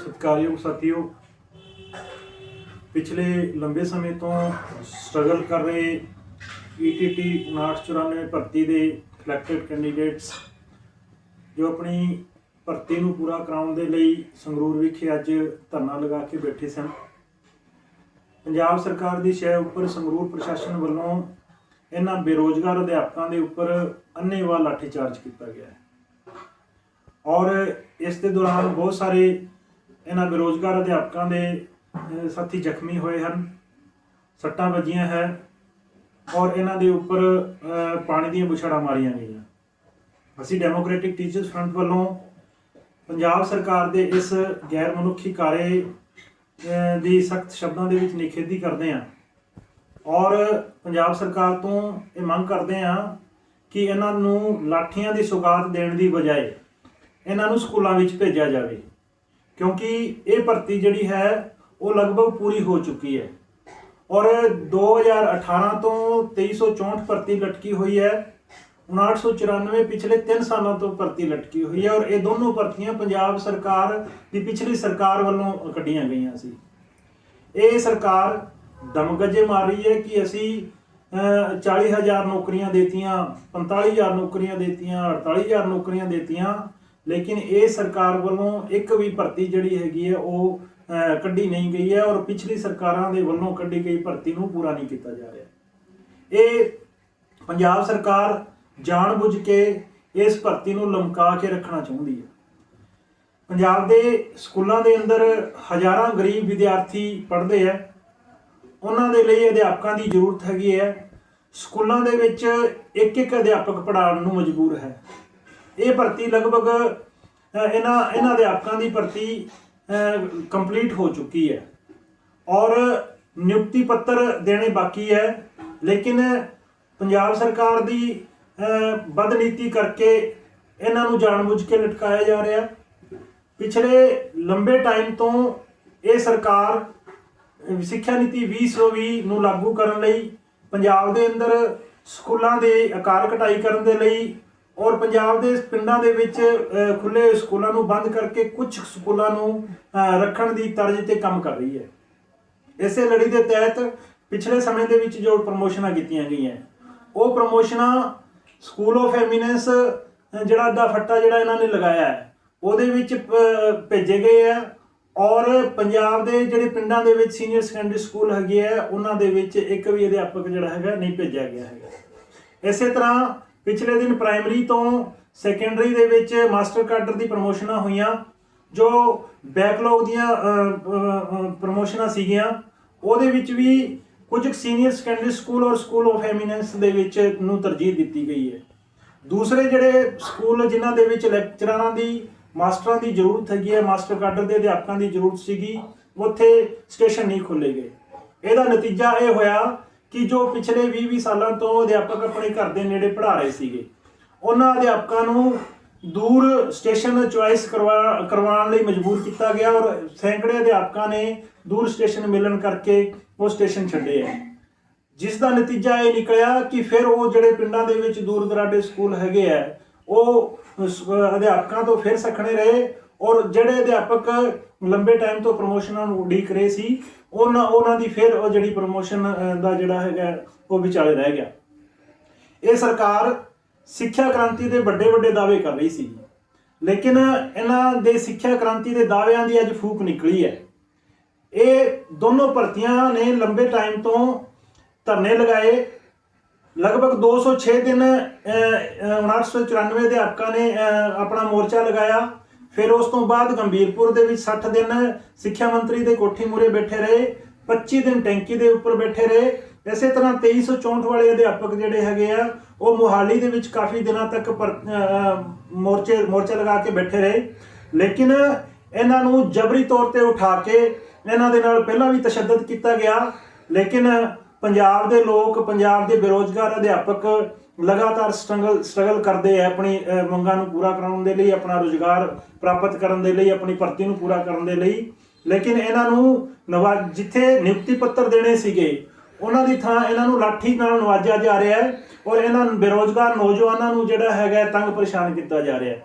ਸਤਿਕਾਰਯੋਗ ਸਾਥੀਓ, ਪਿਛਲੇ ਲੰਬੇ ਸਮੇਂ ਤੋਂ ਸਟਰਗਲ ਕਰ ਰਹੇ E ETT 5994 ਭਰਤੀ ਦੇ ਸਿਲੈਕਟਡ ਕੈਂਡੀਡੇਟਸ ਜੋ ਆਪਣੀ ਭਰਤੀ ਨੂੰ ਪੂਰਾ ਕਰਾਉਣ ਦੇ ਲਈ ਸੰਗਰੂਰ ਵਿਖੇ ਅੱਜ ਧਰਨਾ ਲਗਾ ਕੇ ਬੈਠੇ ਸਨ। ਪੰਜਾਬ ਸਰਕਾਰ ਦੀ ਸ਼ਹਿ ਉੱਪਰ ਸੰਗਰੂਰ ਪ੍ਰਸ਼ਾਸਨ ਵੱਲੋਂ ਇਹਨਾਂ ਬੇਰੋਜ਼ਗਾਰ ਅਧਿਆਪਕਾਂ ਦੇ ਉੱਪਰ ਅੰਨ੍ਹੇਵਾਹ ਲਾਠੀਚਾਰਜ ਕੀਤਾ ਗਿਆ ਹੈ। ਔਰ ਇਸ ਦੇ ਦੌਰਾਨ ਬਹੁਤ ਸਾਰੇ ਇਹਨਾਂ ਬੇਰੋਜ਼ਗਾਰ ਅਧਿਆਪਕਾਂ ਦੇ ਸਾਥੀ ਜ਼ਖਮੀ ਹੋਏ ਹਨ। ਸੱਟਾਂ ਵੱਜੀਆਂ ਹੈ ਔਰ ਇਹਨਾਂ ਦੇ ਉੱਪਰ ਪਾਣੀ ਦੀਆਂ ਬੁਛੜਾਂ ਮਾਰੀਆਂ ਗਈਆਂ। ਅਸੀਂ ਡੈਮੋਕ੍ਰੈਟਿਕ ਟੀਚਰਸ ਫਰੰਟ ਵੱਲੋਂ ਪੰਜਾਬ ਸਰਕਾਰ ਦੇ ਇਸ ਗੈਰ ਮਨੁੱਖੀ ਕਾਰੇ ਦੀ ਸਖਤ ਸ਼ਬਦਾਂ ਦੇ ਵਿੱਚ ਨਿਖੇਧੀ ਕਰਦੇ ਹਾਂ ਔਰ ਪੰਜਾਬ ਸਰਕਾਰ ਤੋਂ ਇਹ ਮੰਗ ਕਰਦੇ ਹਾਂ ਕਿ ਇਹਨਾਂ ਨੂੰ ਲਾਠੀਆਂ ਦੀ ਸੌਗਾਤ ਦੇਣ ਦੀ ਬਜਾਏ ਇਹਨਾਂ ਨੂੰ ਸਕੂਲਾਂ ਵਿੱਚ ਭੇਜਿਆ ਜਾਵੇ। ਕਿਉਂਕਿ ਇਹ ਭਰਤੀ ਜਿਹੜੀ ਹੈ ਉਹ ਲਗਭਗ ਪੂਰੀ ਹੋ ਚੁੱਕੀ ਹੈ। ਔਰ 2018 ਤੋਂ 2364 ਭਰਤੀ ਲਟਕੀ ਹੋਈ ਹੈ। 5994 ਪਿਛਲੇ 3 ਸਾਲਾਂ ਤੋਂ ਭਰਤੀ ਲਟਕੀ ਹੋਈ ਹੈ ਔਰ ਇਹ ਦੋਨੋਂ ਭਰਤੀਆਂ ਪੰਜਾਬ ਸਰਕਾਰ ਦੀ ਪਿਛਲੀ ਸਰਕਾਰ ਵੱਲੋਂ ਕੱਢੀਆਂ ਗਈਆਂ ਸੀ। ਇਹ ਸਰਕਾਰ ਦਮਗੱਜੇ ਮਾਰ ਰਹੀ ਹੈ ਕਿ ਅਸੀਂ ਅਹ, 40000 ਨੌਕਰੀਆਂ ਦੇਤੀਆਂ 45000 ਨੌਕਰੀਆਂ ਦੇਤੀਆਂ 48000 ਨੌਕਰੀਆਂ ਦੇਤੀਆਂ। ਲੇਕਿਨ ਇਹ ਸਰਕਾਰ ਵੱਲੋਂ ਇੱਕ ਵੀ ਭਰਤੀ ਜਿਹੜੀ ਹੈਗੀ ਹੈ, ਉਹ ਕੱਢੀ ਨਹੀਂ ਗਈ ਹੈ ਔਰ ਪਿਛਲੀ ਸਰਕਾਰਾਂ ਦੇ ਵੱਲੋਂ ਕੱਢੀ ਗਈ ਭਰਤੀ ਨੂੰ ਪੂਰਾ ਨਹੀਂ ਕੀਤਾ ਜਾ ਰਿਹਾ। ਇਹ ਪੰਜਾਬ ਸਰਕਾਰ ਜਾਣਬੁੱਝ ਕੇ ਇਸ ਭਰਤੀ ਨੂੰ ਲਮਕਾ ਕੇ ਰੱਖਣਾ ਚਾਹੁੰਦੀ ਹੈ। ਪੰਜਾਬ ਦੇ ਸਕੂਲਾਂ ਦੇ ਅੰਦਰ ਹਜ਼ਾਰਾਂ ਗਰੀਬ ਵਿਦਿਆਰਥੀ ਪੜ੍ਹਦੇ ਆ ਉਹਨਾਂ ਦੇ ਲਈ ਅਧਿਆਪਕਾਂ ਦੀ ਜ਼ਰੂਰਤ ਹੈਗੀ ਹੈ। ਸਕੂਲਾਂ ਦੇ ਵਿੱਚ ਇੱਕ ਇੱਕ ਅਧਿਆਪਕ ਪੜ੍ਹਾਉਣ ਨੂੰ ਮਜਬੂਰ ਹੈ। ਇਹ ਭਰਤੀ ਲਗਭਗ ਇਹਨਾਂ ਇਹਨਾਂ ਅਧਿਆਪਕਾਂ ਦੀ ਭਰਤੀ ਕੰਪਲੀਟ ਹੋ ਚੁੱਕੀ ਹੈ। ਔਰ ਨਿਯੁਕਤੀ ਪੱਤਰ ਦੇਣੇ ਬਾਕੀ ਹੈ ਲੇਕਿਨ ਪੰਜਾਬ ਸਰਕਾਰ ਦੀ ਅ, ਬਦਨੀਤੀ ਕਰਕੇ ਇਹਨਾਂ ਨੂੰ ਜਾਣਬੁੱਝ ਕੇ ਲਟਕਾਇਆ ਜਾ ਰਿਹਾ। ਪਿਛਲੇ ਲੰਬੇ ਟਾਈਮ ਤੋਂ ਇਹ ਸਰਕਾਰ ਸਿੱਖਿਆ ਨੀਤੀ 2020 ਨੂੰ ਲਾਗੂ ਕਰਨ ਲਈ ਪੰਜਾਬ ਦੇ ਅੰਦਰ ਸਕੂਲਾਂ ਦੇ ਆਕਾਰ ਕਟਾਈ ਕਰਨ ਦੇ ਲਈ ਔਰ ਪੰਜਾਬ ਦੇ ਪਿੰਡਾਂ ਦੇ ਵਿੱਚ ਅ, ਖੁੱਲੇ ਸਕੂਲਾਂ ਨੂੰ ਬੰਦ ਕਰਕੇ ਕੁਝ ਸਕੂਲਾਂ ਨੂੰ ਰੱਖਣ ਦੀ ਤਰਜ਼ ਤੇ ਕੰਮ ਕਰ ਰਹੀ ਹੈ। ਇਸੇ ਲੜੀ ਦੇ ਤਹਿਤ ਪਿਛਲੇ ਸਮੇਂ ਦੇ ਵਿੱਚ ਜੋ ਪ੍ਰਮੋਸ਼ਨਾਂ ਕੀਤੀਆਂ ਗਈਆਂ ਉਹ ਪ੍ਰਮੋਸ਼ਨਾਂ ਸਕੂਲ ਆਫ ਐਮੀਨੈਂਸ ਜਿਹੜਾ ਦਾ ਫੱਟਾ ਜਿਹੜਾ ਇਹਨਾਂ ਨੇ ਲਗਾਇਆ ਹੈ ਉਹਦੇ ਵਿੱਚ ਭੇਜੇ ਗਏ ਆ ਔਰ ਪੰਜਾਬ ਦੇ ਜਿਹੜੇ ਪਿੰਡਾਂ ਦੇ ਵਿੱਚ ਸੀਨੀਅਰ ਸੈਕੰਡਰੀ ਸਕੂਲ ਹੈਗੇ ਆ ਉਹਨਾਂ ਦੇ ਵਿੱਚ ਇੱਕ ਵੀ ਅਧਿਆਪਕ ਜਿਹੜਾ ਹੈਗਾ ਨਹੀਂ ਭੇਜਿਆ ਗਿਆ ਹੈਗਾ। ਇਸੇ ਤਰ੍ਹਾਂ ਪਿਛਲੇ ਦਿਨ ਪ੍ਰਾਇਮਰੀ ਤੋਂ ਸੈਕੰਡਰੀ ਦੇ ਵਿੱਚ ਮਾਸਟਰ ਕਾਡਰ ਦੀ ਪ੍ਰਮੋਸ਼ਨਾਂ ਹੋਈਆਂ, ਜੋ ਬੈਕਲੌਗ ਦੀਆਂ ਪ੍ਰਮੋਸ਼ਨਾਂ ਸੀਗੀਆਂ, ਉਹਦੇ ਵਿੱਚ ਵੀ ਕੁਝ ਸੀਨੀਅਰ ਸੈਕੰਡਰੀ ਸਕੂਲ ਔਰ ਸਕੂਲ ਆਫ ਐਮੀਨੈਂਸ ਦੇ ਵਿੱਚ ਨੂੰ ਤਰਜੀਹ ਦਿੱਤੀ ਗਈ ਹੈ। ਦੂਸਰੇ ਜਿਹੜੇ ਸਕੂਲ ਜਿਨ੍ਹਾਂ ਦੇ ਵਿੱਚ ਲੈਕਚਰਾਰਾਂ ਦੀ ਮਾਸਟਰਾਂ ਦੀ ਜ਼ਰੂਰਤ ਹੈਗੀ ਹੈ ਮਾਸਟਰ ਕਾਡਰ ਦੇ ਅਧਿਆਪਕਾਂ ਦੀ ਜ਼ਰੂਰਤ ਸੀਗੀ, ਉੱਥੇ ਸਟੇਸ਼ਨ ਨਹੀਂ ਖੋਲੇ ਗਏ। ਇਹਦਾ ਨਤੀਜਾ ਇਹ ਹੋਇਆ ਕਿ ਜੋ ਪਿਛਲੇ 20-20 ਸਾਲਾਂ ਤੋਂ ਅਧਿਆਪਕ ਆਪਣੇ ਘਰ ਦੇ ਨੇੜੇ ਪੜ੍ਹਾ ਰਹੇ ਸੀਗੇ, ਉਹਨਾਂ ਅਧਿਆਪਕਾਂ ਨੂੰ ਦੂਰ ਸਟੇਸ਼ਨ ਚੁਆਇਸ ਕਰਵਾ, ਕਰਵਾਉਣ ਲਈ ਮਜਬੂਰ ਕੀਤਾ ਗਿਆ ਔਰ ਸੈਂਕੜੇ ਅਧਿਆਪਕਾਂ ਨੇ ਦੂਰ ਸਟੇਸ਼ਨ ਮਿਲਣ ਕਰਕੇ ਉਹ ਸਟੇਸ਼ਨ ਛੱਡੇ ਆ। ਜਿਸ ਦਾ ਨਤੀਜਾ ਇਹ ਨਿਕਲਿਆ ਕਿ ਫਿਰ ਉਹ ਜਿਹੜੇ ਪਿੰਡਾਂ ਦੇ ਵਿੱਚ ਦੂਰ ਦਰਾਡੇ ਸਕੂਲ ਹੈਗੇ ਆ, ਉਹ ਅਧਿਆਪਕਾਂ ਤੋਂ ਫਿਰ ਸਖਣੇ ਰਹੇ ਔਰ ਜਿਹੜੇ ਅਧਿਆਪਕ ਲੰਬੇ ਟਾਈਮ ਤੋਂ ਪ੍ਰਮੋਸ਼ਨਾਂ ਨੂੰ ਉਡੀਕ ਰਹੇ ਸੀ ਉਹਨਾਂ ਉਹਨਾਂ ਦੀ ਫਿਰ ਉਹ ਜਿਹੜੀ ਪ੍ਰਮੋਸ਼ਨ ਦਾ ਜਿਹੜਾ ਹੈਗਾ ਉਹ ਵਿਚਾਲੇ ਰਹਿ ਗਿਆ। ਇਹ ਸਰਕਾਰ ਸਿੱਖਿਆ ਕ੍ਰਾਂਤੀ ਦੇ ਵੱਡੇ ਵੱਡੇ ਦਾਅਵੇ ਕਰ ਰਹੀ ਸੀ। ਲੇਕਿਨ ਇਹਨਾਂ ਦੇ ਸਿੱਖਿਆ ਕ੍ਰਾਂਤੀ ਦੇ ਦਾਅਵਿਆਂ ਦੀ ਅੱਜ ਫੂਕ ਨਿਕਲੀ ਹੈ। ਇਹ ਦੋਨੋਂ ਭਰਤੀਆਂ ਨੇ ਲੰਬੇ ਟਾਈਮ ਤੋਂ ਧਰਨੇ ਲਗਾਏ। ਲਗਭਗ 206 ਦਿਨ ਅਹ, ਅਹ, 1994 ਅਧਿਆਪਕਾਂ ਨੇ ਆਪਣਾ ਮੋਰਚਾ ਲਗਾਇਆ। ਫਿਰ ਉਸ ਤੋਂ ਬਾਅਦ ਗੰਭੀਰਪੁਰ ਦੇ ਵਿੱਚ 60 ਦਿਨ ਸਿੱਖਿਆ ਮੰਤਰੀ ਦੇ ਕੋਠੀ ਮੂਰੇ ਬੈਠੇ ਰਹੇ 25 ਦਿਨ ਟੈਂਕੀ ਦੇ ਉੱਪਰ ਬੈਠੇ ਰਹੇ। ਇਸੇ ਤਰ੍ਹਾਂ 2364 ਵਾਲੇ ਅਧਿਆਪਕ ਜਿਹੜੇ ਹੈਗੇ ਆ, ਉਹ ਮੋਹਾਲੀ ਦੇ ਵਿੱਚ ਕਾਫੀ ਦਿਨਾਂ ਤੱਕ ਪਰ- ਮੋਰਚੇ ਮੋਰਚਾ ਲਗਾ ਕੇ ਬੈਠੇ ਰਹੇ। ਲੇਕਿਨ ਇਹਨਾਂ ਨੂੰ ਜਬਰੀ ਤੌਰ ਤੇ ਉਠਾ ਕੇ ਇਹਨਾਂ ਦੇ ਨਾਲ ਪਹਿਲਾਂ ਵੀ ਤਸ਼ੱਦਦ ਕੀਤਾ ਗਿਆ। ਲੇਕਿਨ ਪੰਜਾਬ ਦੇ ਲੋਕ, ਪੰਜਾਬ ਦੇ ਬੇਰੋਜ਼ਗਾਰ ਅਧਿਆਪਕ ਲਗਾਤਾਰ ਸਟਰਗਲ ਸਟਰਗਲ ਕਰਦੇ ਆ ਆਪਣੀ ਮੰਗਾਂ ਨੂੰ ਪੂਰਾ ਕਰਾਉਣ ਦੇ ਲਈ, ਆਪਣਾ ਰੋਜ਼ਗਾਰ ਪ੍ਰਾਪਤ ਕਰਨ ਦੇ ਲਈ, ਆਪਣੀ ਭਰਤੀ ਨੂੰ ਪੂਰਾ ਕਰਨ ਦੇ ਲਈ। ਲੇਕਿਨ ਇਹਨਾਂ ਨੂੰ ਨਵਾ, ਜਿੱਥੇ ਨਿਯੁਕਤੀ ਪੱਤਰ ਦੇਣੇ ਸੀਗੇ, ਉਹਨਾਂ ਦੀ ਥਾਂ ਇਹਨਾਂ ਨੂੰ ਲਾਠੀ ਨਾਲ ਨਵਾਜਿਆ ਜਾ ਰਿਹਾ ਹੈ ਔਰ ਇਹਨਾਂ ਬੇਰੋਜ਼ਗਾਰ ਨੌਜਵਾਨਾਂ ਨੂੰ ਜਿਹੜਾ ਹੈਗਾ ਤੰਗ ਪਰੇਸ਼ਾਨ ਕੀਤਾ ਜਾ ਰਿਹਾ ਹੈ।